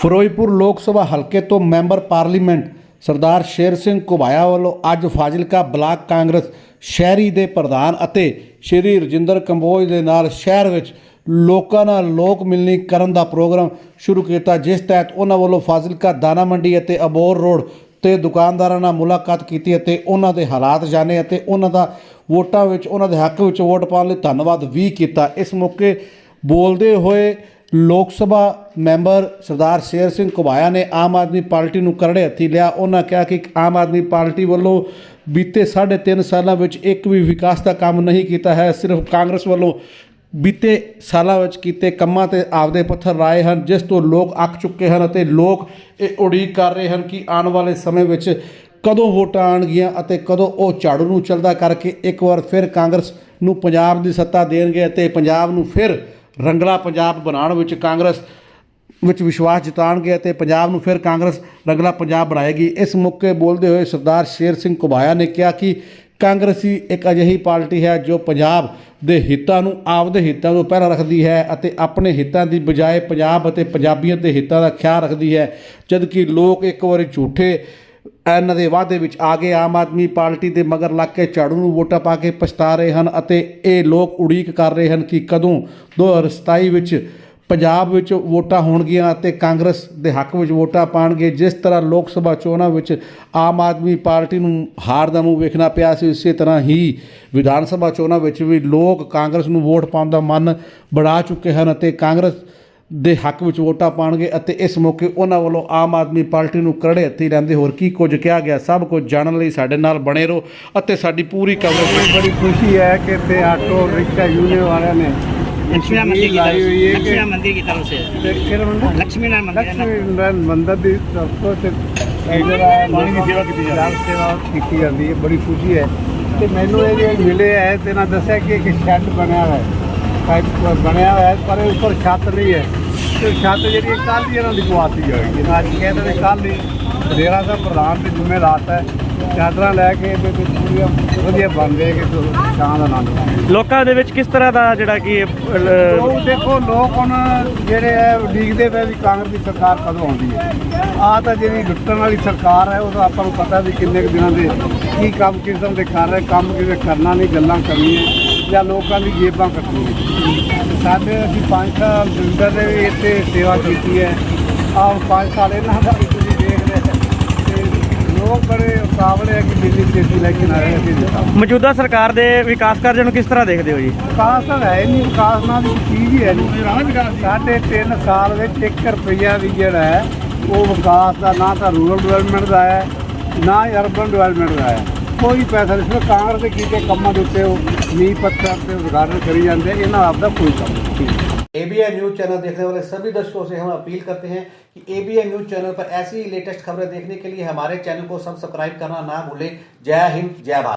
ਫਿਰੋਜ਼ਪੁਰ ਲੋਕ ਸਭਾ ਹਲਕੇ ਤੋਂ ਮੈਂਬਰ ਪਾਰਲੀਮੈਂਟ ਸਰਦਾਰ ਸ਼ੇਰ ਸਿੰਘ ਘੁਬਾਇਆ ਵੱਲੋਂ ਅੱਜ ਫਾਜ਼ਿਲਕਾ ਬਲਾਕ ਕਾਂਗਰਸ ਸ਼ਹਿਰੀ ਦੇ ਪ੍ਰਧਾਨ ਅਤੇ ਸ਼੍ਰੀ ਰਜਿੰਦਰ ਕੰਬੋਜ ਦੇ ਨਾਲ ਸ਼ਹਿਰ ਵਿੱਚ ਲੋਕਾਂ ਨਾਲ ਲੋਕ ਮਿਲਣੀ ਕਰਨ ਦਾ ਪ੍ਰੋਗਰਾਮ ਸ਼ੁਰੂ ਕੀਤਾ, ਜਿਸ ਤਹਿਤ ਉਹਨਾਂ ਵੱਲੋਂ ਫਾਜ਼ਿਲਕਾ ਦਾਣਾ ਮੰਡੀ ਅਤੇ ਅਬੋਰ ਰੋਡ ਤੇ ਦੁਕਾਨਦਾਰਾਂ ਨਾਲ ਮੁਲਾਕਾਤ ਕੀਤੀ ਅਤੇ ਉਹਨਾਂ ਦੇ ਹਾਲਾਤ ਜਾਣੇ ਅਤੇ ਉਹਨਾਂ ਦਾ ਵੋਟਾਂ ਵਿੱਚ, ਉਹਨਾਂ ਦੇ ਹੱਕ ਵਿੱਚ ਵੋਟ ਪਾਉਣ ਲਈ ਧੰਨਵਾਦ ਵੀ ਕੀਤਾ। ਇਸ ਮੌਕੇ ਬੋਲਦੇ ਹੋਏ ਲੋਕ ਸਭਾ ਮੈਂਬਰ ਸਰਦਾਰ ਸ਼ੇਰ ਸਿੰਘ ਘੁਬਾਇਆ ਨੇ ਆਮ ਆਦਮੀ ਪਾਰਟੀ ਨੂੰ ਕਰੜੇ ਹੱਥੀ ਲਿਆ। ਉਹਨਾਂ ਕਿਹਾ ਕਿ ਆਮ ਆਦਮੀ ਪਾਰਟੀ ਵੱਲੋਂ ਬੀਤੇ 3.5 ਸਾਲਾਂ ਵਿੱਚ ਇੱਕ ਵੀ ਵਿਕਾਸ ਦਾ ਕੰਮ ਨਹੀਂ ਕੀਤਾ ਹੈ। ਸਿਰਫ ਕਾਂਗਰਸ ਵੱਲੋਂ ਬੀਤੇ ਸਾਲਾਂ ਵਿੱਚ ਕੀਤੇ ਕੰਮਾਂ ਤੇ ਆਪਦੇ ਪੱਥਰ ਰਾਏ ਹਨ, ਜਿਸ ਤੋਂ ਲੋਕ ਅੱਕ ਚੁੱਕੇ ਹਨ ਅਤੇ ਲੋਕ ਇਹ ਉਡੀਕ ਕਰ ਰਹੇ ਹਨ ਕਿ ਆਉਣ ਵਾਲੇ ਸਮੇਂ ਵਿੱਚ ਕਦੋਂ ਵੋਟਾਂ ਆਣਗੀਆਂ ਅਤੇ ਕਦੋਂ ਉਹ ਝਾੜੂ ਨੂੰ ਚਲਦਾ ਕਰਕੇ ਇੱਕ ਵਾਰ ਫਿਰ ਕਾਂਗਰਸ ਨੂੰ ਪੰਜਾਬ ਦੀ ਸੱਤਾ ਦੇਣਗੇ ਅਤੇ ਪੰਜਾਬ ਨੂੰ ਫਿਰ ਰੰਗਲਾ ਪੰਜਾਬ ਬਣਾਉਣ ਵਿੱਚ ਕਾਂਗਰਸ ਵਿੱਚ ਵਿਸ਼ਵਾਸ ਜਤਾਉਣਗੇ ਅਤੇ ਪੰਜਾਬ ਨੂੰ ਫਿਰ ਕਾਂਗਰਸ ਰੰਗਲਾ ਪੰਜਾਬ ਬਣਾਏਗੀ। ਇਸ ਮੌਕੇ ਬੋਲਦੇ ਹੋਏ ਸਰਦਾਰ ਸ਼ੇਰ ਸਿੰਘ ਕੁਬਾਇਆ ਨੇ ਕਿਹਾ ਕਿ ਕਾਂਗਰਸੀ ਇੱਕ ਅਜਿਹੀ ਪਾਰਟੀ ਹੈ ਜੋ ਪੰਜਾਬ ਦੇ ਹਿੱਤਾਂ ਨੂੰ ਆਪਦੇ ਹਿੱਤਾਂ ਤੋਂ ਪਹਿਲਾਂ ਰੱਖਦੀ ਹੈ ਅਤੇ ਆਪਣੇ ਹਿੱਤਾਂ ਦੀ ਬਜਾਏ ਪੰਜਾਬ ਅਤੇ ਪੰਜਾਬੀਅਤ ਦੇ ਹਿੱਤਾਂ ਦਾ ਖਿਆਲ ਰੱਖਦੀ ਹੈ। ਜਦਕਿ ਲੋਕ ਇੱਕ ਵਾਰੀ ਝੂਠੇ ਇਹਨਾਂ ਦੇ ਵਾਅਦੇ ਵਿੱਚ ਆ ਗਏ। ਆਮ ਆਦਮੀ ਪਾਰਟੀ ਦੇ ਮਗਰ ਲੱਗ ਕੇ ਝਾੜੂ ਨੂੰ ਵੋਟਾਂ ਪਾ ਕੇ ਪਛਤਾ ਰਹੇ ਹਨ ਅਤੇ ਇਹ ਲੋਕ ਉਡੀਕ ਕਰ ਰਹੇ ਹਨ ਕਿ ਕਦੋਂ 2027 ਵਿੱਚ ਪੰਜਾਬ ਵਿੱਚ ਵੋਟਾਂ ਹੋਣਗੀਆਂ ਅਤੇ ਕਾਂਗਰਸ ਦੇ ਹੱਕ ਵਿੱਚ ਵੋਟਾਂ ਪਾਣਗੇ। ਜਿਸ ਤਰ੍ਹਾਂ ਲੋਕ ਸਭਾ ਚੋਣਾਂ ਵਿੱਚ ਆਮ ਆਦਮੀ ਪਾਰਟੀ ਨੂੰ ਹਾਰ ਦਾ ਮੂੰਹ ਵੇਖਣਾ ਪਿਆ ਸੀ ਇਸੇ ਤਰ੍ਹਾਂ ਹੀ ਵਿਧਾਨ ਸਭਾ ਚੋਣਾਂ ਵਿੱਚ ਵੀ ਲੋਕ ਕਾਂਗਰਸ ਨੂੰ ਵੋਟ ਪਾਉਣ ਦਾ ਮਨ ਬਣਾ ਚੁੱਕੇ ਹਨ ਅਤੇ ਕਾਂਗਰਸ ਦੇ ਹੱਕ ਵਿੱਚ ਵੋਟਾਂ ਪਾਣਗੇ ਅਤੇ ਇਸ ਮੌਕੇ ਉਹਨਾਂ ਵੱਲੋਂ ਆਮ ਆਦਮੀ ਪਾਰਟੀ ਨੂੰ ਕਰੜੇ ਹੱਥੀ ਰਹਿੰਦੇ ਹੋਰ ਕੀ ਕੁਝ ਕਿਹਾ ਗਿਆ ਸਭ ਕੁਝ ਜਾਣਨ ਲਈ ਸਾਡੇ ਨਾਲ ਬਣੇ ਰਹੋ ਅਤੇ ਸਾਡੀ ਪੂਰੀ ਕਵਰੇਜ ਬੜੀ ਖੁਸ਼ੀ ਹੈ ਕਿ ਤੇ ਆਟੋ ਰਿਕਸ਼ਾ ਯੂਨੀਅਨ ਵਾਲਿਆਂ ਨੇ लक्ष्मी मंदिर की तरफ से लक्ष्मी मंदिर की तरफ से लक्ष्मी नारायण मंदिर लक्ष्मी नारायण मंदिर ਦੀ ਦੀ ਸੇਵਾ ਕੀਤੀ ਜਾਂਦੀ ਹੈ। ਸੇਵਾ ਕੀਤੀ ਜਾਂਦੀ ਹੈ ਬੜੀ ਖੁਸ਼ੀ ਹੈ। ਤੇ ਮੈਨੂੰ ਇਹ ਜਿਹੜੇ ਮਿਲੇ ਹੈ ਤੇ ਨਾ ਦੱਸਿਆ ਕਿ ਇੱਕ ਸ਼ੈੱਡ ਬਣਿਆ ਹੋਇਆ ਹੈ। ਬਣਿਆ ਹੋਇਆ ਹੈ ਪਰ ਉੱਪਰ ਛੱਤ ਨਹੀਂ ਹੈ। ਤੇ ਛੱਤ ਜਿਹੜੀ ਕੱਲ ਹੀ ਇਹਨਾਂ ਦੀ ਹੋਏਗੀ ਨਾ ਅੱਜ ਕਹਿੰਦੇ ਨੇ ਕੱਲ ਹੀ ਡੇਰਾ ਸਾਹਿਬ ਪ੍ਰਧਾਨ ਦੇ ਜ਼ਿੰਮੇ ਰਾਤ ਹੈ। ਚਾਦਰਾਂ ਲੈ ਕੇ ਤੇ ਤੇ ਪੂਰੀਆਂ ਵਧੀਆ ਬਣ ਗਏ ਕਿ ਸ਼ਾਂ ਦਾ ਆਨੰਦ ਮਾਣੋ ਲੋਕਾਂ ਦੇ ਵਿੱਚ ਕਿਸ ਤਰ੍ਹਾਂ ਦਾ ਜਿਹੜਾ ਕਿ ਉਹ ਦੇਖੋ ਲੋਕ ਹੁਣ ਜਿਹੜੇ ਹੈ ਉਡੀਕਦੇ ਪਏ ਵੀ ਕਾਂਗਰਸ ਦੀ ਸਰਕਾਰ ਕਦੋਂ ਆਉਂਦੀ ਹੈ। ਆ ਤਾਂ ਜਿਹੜੀ ਲੁੱਟਣ ਵਾਲੀ ਸਰਕਾਰ ਹੈ ਉਹ ਤਾਂ ਆਪਾਂ ਨੂੰ ਪਤਾ ਵੀ ਕਿੰਨੇ ਕੁ ਦਿਨਾਂ ਦੇ ਕੀ ਕੰਮ ਕਿਸਮ ਦੇ ਕਰ ਰਹੇ ਕੰਮ ਕਿਵੇਂ ਕਰਨਾ ਨਹੀਂ ਗੱਲਾਂ ਕਰਨੀਆਂ। ਜਾਂ ਲੋਕਾਂ ਦੀ ਜੇਬਾਂ ਕੱਟਣੀਆਂ ਸਾਡੇ ਅਸੀਂ ਪੰਜ ਸਾਲ ਜਿੰਦਰ ਦੇ ਵੀ ਇੱਥੇ ਸੇਵਾ ਕੀਤੀ ਹੈ। ਆਹ ਪੰਜ ਸਾਲ ਇਹਨਾਂ ਦਾ ਵੀ ਤੁਸੀਂ ਦੇਖ ਰਹੇ ਤੇ ਲੋਕ ਬੜੇ ਉਤਾਵਲੇ ਹੈ ਕਿ ਦਿੱਲੀ ਛੇਤੀ ਇਲੈਕਸ਼ਨ ਆ ਰਹੇ ਅਸੀਂ। ਮੌਜੂਦਾ ਸਰਕਾਰ ਦੇ ਵਿਕਾਸ ਕਾਰਜਾਂ ਨੂੰ ਕਿਸ ਤਰ੍ਹਾਂ ਦੇਖਦੇ ਹੋ ਜੀ? ਵਿਕਾਸ ਤਾਂ ਹੈ ਨਹੀਂ ਵਿਕਾਸ ਨਾਲ ਦੀ ਚੀਜ਼ ਹੀ ਹੈ ਨਹੀਂ ਸਾਢੇ ਤਿੰਨ ਸਾਲ ਵਿੱਚ 1 ਰੁਪਈਆ ਵੀ ਜਿਹੜਾ ਹੈ ਉਹ ਵਿਕਾਸ ਦਾ ਨਾ ਤਾਂ ਰੂਰਲ ਡਿਵੈਲਪਮੈਂਟ ਦਾ ਹੈ ਨਾ ਹੀ ਅਰਬਨ ਡਿਵੈਲਪਮੈਂਟ ਦਾ ਹੈ। ਕੋਈ ਪੈਸਾ ਨਹੀਂ ਸਿਰਫ ਕਾਂਗਰਸ ਦੇ ਕੀਤੇ ਕੰਮਾਂ ਦੇ ਉੱਤੇ ਉਹ ਨੀਂਹ ਪੱਥਰ ਤੇ ਉਦਘਾਟਨ ਕਰੀ ਜਾਂਦੇ ਇਹਨਾਂ ਦਾ ਆਪਦਾ ਕੋਈ ਕੰਮ ਨਹੀਂ एबीएन न्यूज चैनल देखने वाले सभी दर्शकों से हम अपील करते हैं कि एबीएन न्यूज चैनल पर ऐसी ही लेटेस्ट खबरें देखने के लिए हमारे चैनल को सब्सक्राइब करना ना भूलें जय हिंद जय भारत